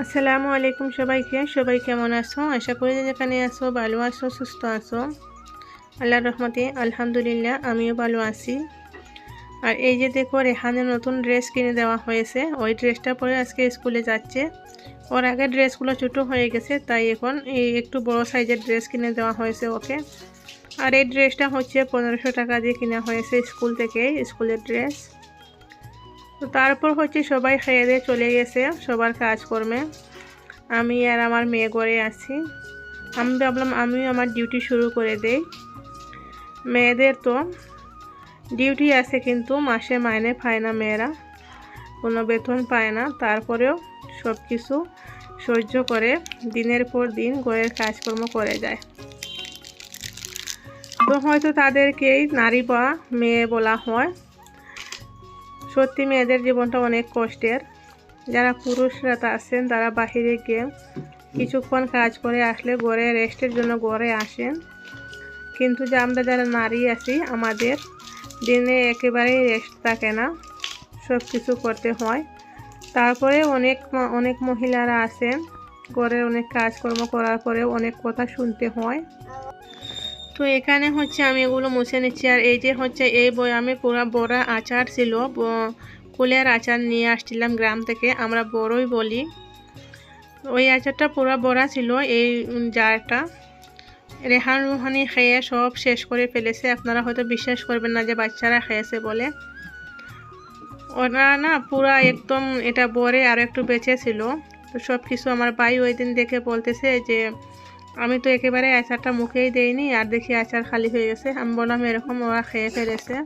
আসসালামু আলাইকুম সবাইকে। সবাই কেমন আছো? আশা করি যেখানে আছো, ভালো আছো, সুস্থ আছো। আল্লাহর রহমতে আলহামদুলিল্লাহ, আমিও ভালো আছি। আর এই যে দেখো, রেহানের নতুন ড্রেস কিনে দেওয়া হয়েছে। ওই ড্রেসটা পরে আজকে স্কুলে যাচ্ছে। ওর আগের ড্রেসগুলো ছোটো হয়ে গেছে, তাই এখন এই একটু বড় সাইজের ড্রেস কিনে দেওয়া হয়েছে ওকে। আর এই ড্রেসটা হচ্ছে পনেরোশো টাকা দিয়ে কিনা হয়েছে স্কুল থেকে স্কুলের ড্রেস। তো তারপর হচ্ছে সবাই খেয়ে দিয়ে চলে গেছে সবার কাজকর্মে। আমি আর আমার মেয়ে ঘরে আছি। আমি ভাবলাম আমিও আমার ডিউটি শুরু করে দেই। মেয়েদের তো ডিউটি আছে কিন্তু মাসে মাইনে পায় না মেয়েরা। কোনো বেতন পায় না। তারপরেও সব কিছু সহ্য করে দিনের পর দিন ঘরের কাজকর্ম করে যায়। তো হয়তো তাদেরকেই নারী বা মেয়ে বলা হয়। সত্যি মেয়েদের জীবনটা অনেক কষ্টের। যারা পুরুষরা তা আছেন, তারা বাহিরে গিয়ে কিছুক্ষণ কাজ করে আসলে ঘরে রেস্টের জন্য ঘরে আসেন। কিন্তু যে আমরা যারা নারী আছি, আমাদের দিনে একেবারেই রেস্ট থাকে না সব কিছু করতে হয়। তারপরে অনেক অনেক মহিলারা আছেন, ঘরের অনেক কাজকর্ম করার পরেও অনেক কথা শুনতে হয়। তো এখানে হচ্ছে আমি এগুলো মুছে নিচ্ছি। আর এই যে হচ্ছে এই বয়ামে পুরা বড়া আচার ছিল কুলের আচার নিয়ে আসছিলাম গ্রাম থেকে, আমরা বড়ই বলি। ওই আচারটা পুরা বড়া ছিল, এই জারটা। রেহান রুহানি খেয়ে সব শেষ করে ফেলেছে। আপনারা হয়তো বিশ্বাস করবেন না যে বাচ্চারা খেয়েছে বলে। ওরা না পুরা একদম এটা বরে আর একটু বেঁচে ছিল। তো সব কিছু আমার ভাই ওই দিন দেখে বলতেছে যে আমি তো একেবারে আচারটা মুখেই দেইনি, আর দেখি আচার খালি হয়ে গেছে। আমি বললাম এরকম ওরা খেয়ে ফেলেছে।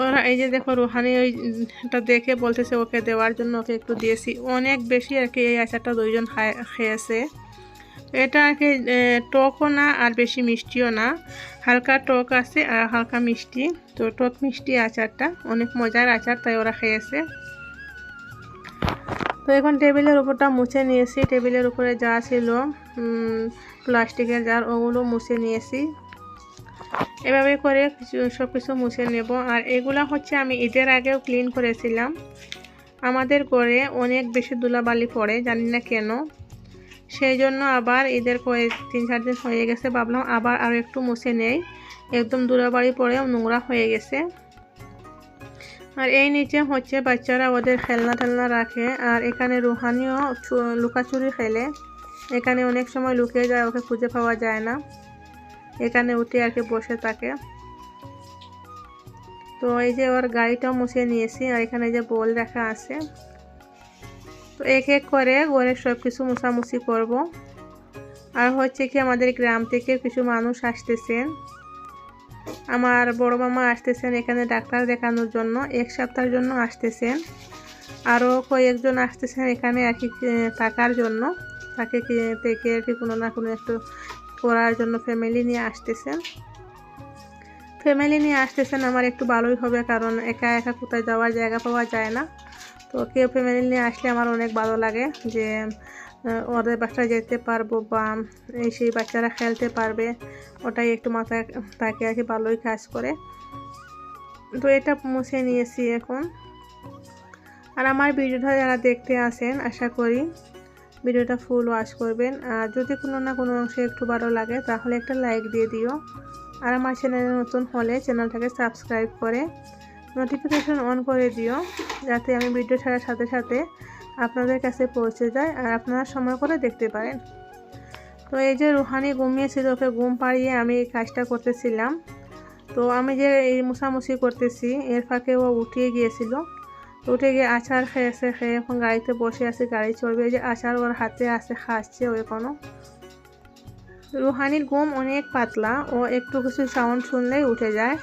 ওরা এই যে দেখো, রুহানি ওইটা দেখে বলতেছে ওকে দেওয়ার জন্য ওকে একটু দিয়েছি। অনেক বেশি আর কি এই আচারটা দুইজন খেয়েছে। এটা আর কি টকও না আর বেশি মিষ্টিও না। হালকা টক আছে আর হালকা মিষ্টি। তো টক মিষ্টি আচারটা, অনেক মজার আচার তাই ওরা খেয়েছে। তো এখন টেবিলের উপরটা মুছে নিয়েছি। টেবিলের উপরে যা ছিল প্লাস্টিকের জার ওগুলো মুছে নিয়েছি। এভাবে করে কিছু সব কিছু মুছে নেব। আর এগুলা হচ্ছে আমি ঈদের আগেও ক্লিন করেছিলাম। আমাদের ঘরে অনেক বেশি ধুলাবালি পড়ে, জানি না কেন। সেই জন্য আবার ঈদের কয়েক, তিন, চার দিন হয়ে গেছে, ভাবলাম আবার আরও একটু মুছে নেই। একদম ধুলাবাড়ি পড়েও নোংরা হয়ে গেছে। আর এই নিচে হচ্ছে বাচ্চারা ওদের খেলনা টেলনা রাখে। আর এখানে রুহানিও লুকাচুরি খেলে। এখানে অনেক সময় লুকিয়ে যায়, ওকে খুঁজে পাওয়া যায় না। এখানে উঠে আর কি বসে থাকে। তো এই যে ওর গাড়িটাও মুছে নিয়েছি, আর এখানে যে বল রাখা আছে। তো এক এক করে ঘরের সব কিছু মুছামুছি করব। আর হচ্ছে কি, আমাদের গ্রাম থেকে কিছু মানুষ আসতেছেন। আমার বড় মামা আসতেছেন এখানে ডাক্তার দেখানোর জন্য, এক সপ্তাহের জন্য আসতেছেন। আরও কয়েকজন আসতেছেন এখানে আর কি থাকার জন্য। তাকে থেকে আর কি কোনো না কোনো একটু করার জন্য ফ্যামিলি নিয়ে আসতেছেন ফ্যামিলি নিয়ে আসতেছেন আমার একটু ভালোই হবে কারণ একা একা কোথায় যাওয়ার জায়গা পাওয়া যায় না। তো কেউ ফ্যামিলি নিয়ে আসলে আমার অনেক ভালো লাগে যে ওদের বাসায় যেতে পারব বা এই সেই বাচ্চারা খেলতে পারবে, ওটাই একটু মাথায় তাকে আর কি, ভালোই কাজ করে। তো এটা মুছে নিয়েছি এখন। আর আমার ভিডিওটা যারা দেখতে আসেন আশা করি ভিডিওটা ফুল ওয়াশ করবেন। আর যদি কোনো না কোনো অংশে একটু ভালো লাগে, তাহলে একটা লাইক দিয়ে দিও। আর আমার চ্যানেলে নতুন হলে চ্যানেলটাকে সাবস্ক্রাইব করে নোটিফিকেশন অন করে দিও, যাতে আমি ভিডিও ছাড়ার সাথে সাথে আপনাদের কাছে পৌঁছে যায় আর আপনারা সময় করে দেখতে পারেন। তো এই যে রুহানি ঘুমিয়েছিল, ওকে ঘুম পাড়িয়ে আমি এই কাজটা করতেছিলাম। তো আমি যে এই মুছামুছি করতেছি, এর ফাঁকে ও উঠিয়ে গিয়েছিল। উঠে গিয়ে আচার খেয়েছে খেয়ে এখন গাড়িতে বসে আছে, গাড়ি চলবে। যে আচার ওর হাতে আছে, খাচ্ছে ও এখনও রুহানির ঘুম অনেক পাতলা, ও একটু কিছু সাউন্ড শুনলেই উঠে যায়।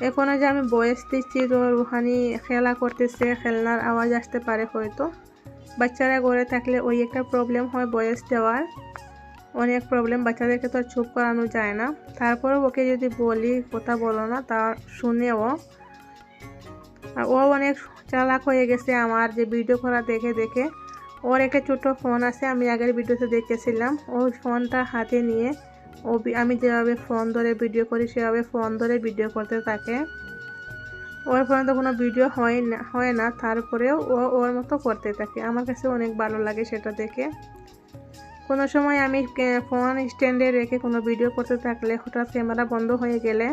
এখনও যে আমি বয়স দিচ্ছি তো রুহানি খেলা করতেছে, খেলনার আওয়াজ আসতে পারে হয়তো। বাচ্চারা ঘরে থাকলে ওই একটা প্রবলেম হয় বয়স দেওয়ার। অনেক প্রবলেম বাচ্চাদেরকে তো চুপ করানো যায় না। তারপরেও ওকে যদি বলি, কথা বলো না, তা শুনে ও আর ও অনেক চালাক হয়ে গেছে আমার যে ভিডিও করা দেখে দেখে। ওর একটা ছোটো ফোন আছে, আমি আগের ভিডিওতে দেখেছিলাম। ওই ফোনটা হাতে নিয়ে ও আমি যেভাবে ফোন ধরে ভিডিও করি, সেভাবে ফোন ধরে ভিডিও করতে থাকে। ওর পর্যন্ত কোনো ভিডিও হয় না হয় না, তারপরেও ও ওর মতো করতে থাকে। আমার কাছে অনেক ভালো লাগে সেটা দেখে। কোনো সময় আমি ফোন স্ট্যান্ডে রেখে কোনো ভিডিও করতে থাকলে হঠাৎ ক্যামেরা বন্ধ হয়ে গেলে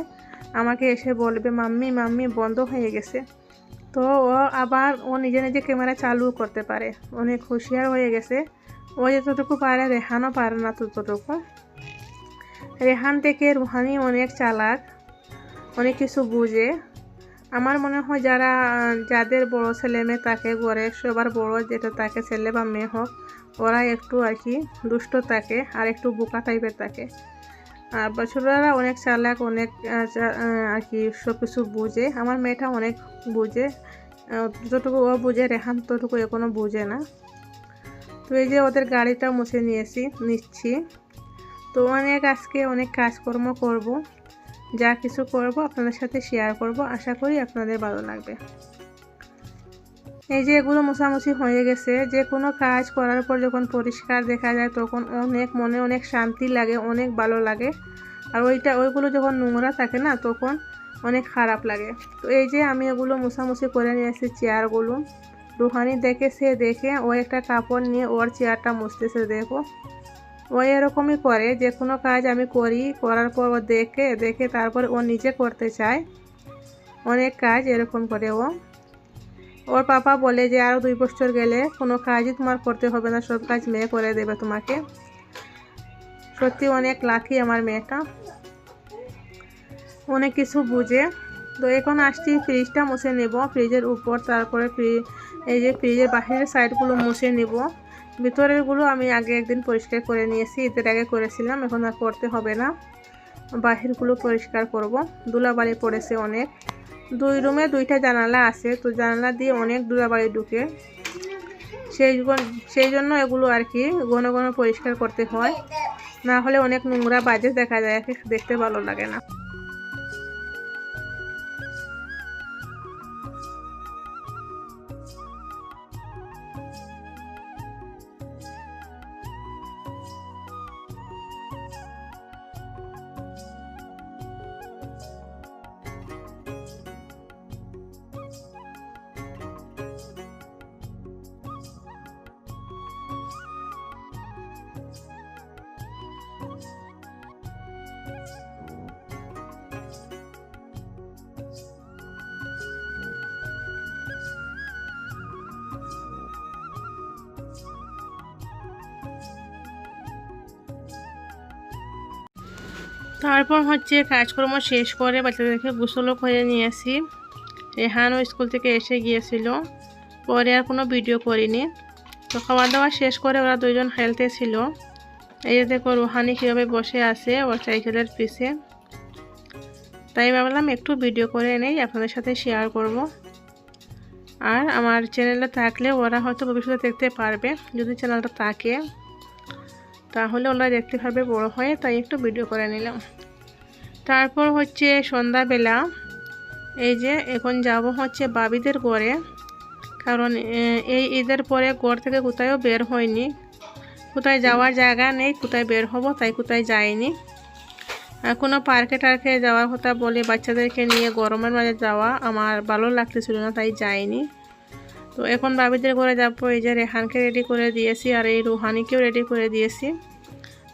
আমাকে এসে বলবে, মাম্মি মাম্মি, বন্ধ হয়ে গেছে। তো ও আবার ও নিজে নিজে ক্যামেরা চালু করতে পারে। অনেক হুঁশিয়ার হয়ে গেছে। ও যতটুকু পারে রেহানও পারে না ততটুকু। রেহান থেকে রুহানি অনেক চালাক, অনেক কিছু বুঝে। আমার মনে হয় যারা, যাদের বড় ছেলে মেয়ে থাকে, ঘরে সবার বড় যেটা তাকে ছেলে বা মেয়ে হোক, ওরা একটু আর কি দুষ্ট থাকে আর একটু বোকা টাইপের থাকে। আর ছোটরা অনেক চালাক, অনেক আর কি সব কিছু বুঝে। আমার মেয়েটা অনেক বুঝে। যতটুকু ও বুঝে, রেহান ততটুকু এখনও বুঝে না। তো এই যে ওদের গাড়িটা মুছে নিয়েছি, নিচ্ছি। তো অনেক আজকে অনেক কাজকর্ম করব। যা কিছু করব আপনাদের সাথে শেয়ার করব। আশা করি আপনাদের ভালো লাগবে। এই যে এগুলো মোছামুছি হয়ে গেছে, যে কোনো কাজ করার পর যখন পরিষ্কার দেখা যায় তখন অনেক মনে অনেক শান্তি লাগে, অনেক ভালো লাগে। আর ওইটা, ওইগুলো যখন নোংরা থাকে না তখন অনেক খারাপ লাগে। তো এই যে আমি এগুলো মোছামুছি করে নিয়ে এসেছি চেয়ারগুলো। রুহানি দেখে সে দেখে ও একটা কাপড় নিয়ে ওর চেয়ারটা মুছতেছে, দেখো। ও এরকমই করে, যে কোনো কাজ আমি করি, করার পর ও দেখে দেখে তারপর ও নিজে করতে চায়। অনেক কাজ এরকম করে ও। ওর পাপা বলে যে আরও দুই বছর গেলে কোনো কাজই তোমার করতে হবে না, সব কাজ মেয়ে করে দেবে তোমাকে। সত্যি অনেক লাকি আমার মেয়েটা। অনেক কিছু বুঝে। তো এখন আসছি ফ্রিজটা মুছে নেব। ফ্রিজের উপর, তারপরে এই যে ফ্রিজের বাহিরের সাইডগুলো মুছে নেব। ভিতরেরগুলো আমি আগে একদিন পরিষ্কার করে নিয়েছি, ঈদের আগে করেছিলাম, এখন আর করতে হবে না। বাহিরগুলো পরিষ্কার করব। ধুলাবালি পড়েছে অনেক। দুই রুমে দুইটা জানালা আছে, তো জানালা দিয়ে অনেক ধুলাবালি ঢুকে। সেই সেই জন্য এগুলো আর কি ঘন ঘন পরিষ্কার করতে হয়। না হলে অনেক নোংরা বাজে দেখা যায়, দেখতে ভালো লাগে না। তারপর হচ্ছে কাজকর্ম শেষ করে বাচ্চাদেরকে গোসলও করে নিয়েছি রেহানও স্কুল থেকে এসে গিয়েছিল। পরে আর কোনো ভিডিও করিনি। তো খাওয়া দাওয়া শেষ করে ওরা দুজন খেলতে ছিল। এই যে দেখো রুহানি কীভাবে বসে আছে ওর সাইকেলের পিছে। তাই ভাবলাম একটু ভিডিও করে নেই, আপনাদের সাথে শেয়ার করব। আর আমার চ্যানেলে থাকলে ওরা হয়তো ভবিষ্যতে দেখতে পারবে, যদি চ্যানেলটা থাকে। তাহলে ওরা দেখতে পারবে বড় হয়ে তাই একটু ভিডিও করে নিলাম। তারপর হচ্ছে সন্ধ্যাবেলা, এই যে এখন যাব হচ্ছে বাবিদের ঘরে, কারণ এই ঈদের পরে ঘর থেকে কোথায়ও বের হয়নি। কোথায় যাওয়ার জায়গা নেই, কোথায় বের হব তাই কোথায় যাইনি। আর কোনো পার্কে টার্কে যাওয়ার কথা বলে বাচ্চাদেরকে নিয়ে গরমের মাঝে যাওয়া আমার ভালো লাগতেছিল না, তাই যাইনি। তো এখন বাবিদের ঘরে যাব, এই যে রেহানকে রেডি করে দিয়েছি আর এই রুহানিকেও রেডি করে দিয়েছি।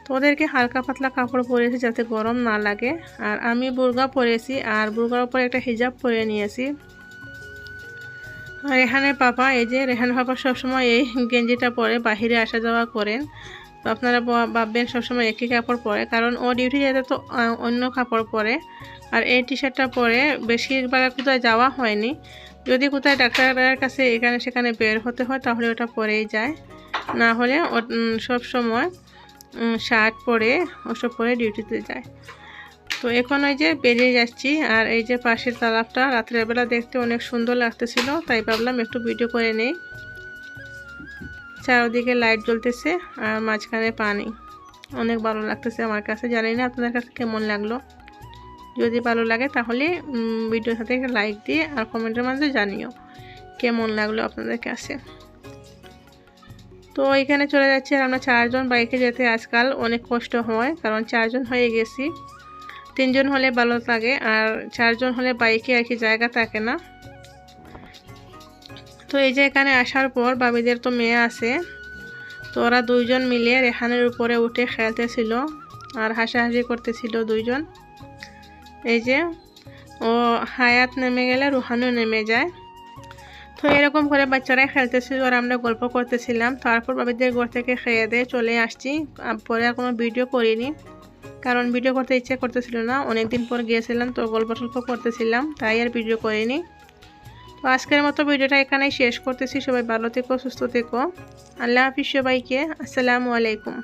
তো ওদেরকে হালকা পাতলা কাপড় পরেছি যাতে গরম না লাগে। আর আমি বুর্গা পরেছি, আর বুর্গার উপরে একটা হিজাব পরে নিয়েছি। আর রেহানের পাপা, এই যে রেহান পাপা সবসময় এই গেঞ্জিটা পরে বাহিরে আসা যাওয়া করেন। তো আপনারা ভাববেন সবসময় একই কাপড় পরে, কারণ ও ডিউটি যেতে তো অন্য কাপড় পরে। আর এই টি শার্টটা পরে বেশিরভাগ কোথায় যাওয়া হয়নি। যদি কোথায় ডাক্তারের কাছে এখানে সেখানে বের হতে হয়, তাহলে ওটা পরেই যায়। না হলে সব সময় শার্ট পরে, ওসব পরে ডিউটিতে যায়। তো এখন ওই যে বেরিয়ে যাচ্ছি, আর এই যে পাশের তালাবটা রাত্রের বেলা দেখতে অনেক সুন্দর লাগতেছিল, তাই ভাবলাম একটু ভিডিও করে নেই। চারদিকে লাইট জ্বলতেছে, আর মাঝখানে পানি। অনেক ভালো লাগতেছে আমার কাছে, জানি না আপনাদের কাছে কেমন লাগল। যদি ভালো লাগে তাহলে ভিডিওর সাথে লাইক দিয়ে আর কমেন্টের মাধ্যমে জানিও, কেমন লাগল আপনাদের কাছে। তো এখানে চলে যাচ্ছে আর আমরা চারজন বাইকে যেতে আজকাল অনেক কষ্ট হয়, কারণ চারজন হয়ে গেছি। তিনজন হলে ভালো লাগে আর চারজন হলে বাইকে আর কি জায়গা থাকে না। তো এই যে এখানে আসার পর বাবিদের তো মেয়ে আছে, তো ওরা দুইজন মিলে রেহানের উপরে উঠে খেলতেছিল আর হাসাহাসি করতেছিল দুইজন। এই যে ও হায়াত নেমে গেলে রুহানও নেমে যায়। তো এরকম করে বাচ্চারা খেলতেছিল আর আমরা গল্প করতেছিলাম। তারপর বাবিদের ঘর থেকে খেয়ে দিয়ে চলে আসছি। পরে আর কোনো ভিডিও করিনি। কারণ ভিডিও করতে ইচ্ছে করতেছিল না। অনেকদিন পর গিয়েছিলাম তো গল্প টল্প করতেছিলাম, তাই আর ভিডিও করিনি। তো আজকের মতো ভিডিওটা এখানেই শেষ করতেছি। সবাই ভালো থেকো, সুস্থ থেকো। আল্লাহ হাফিজ সবাইকে। আসসালামু আলাইকুম।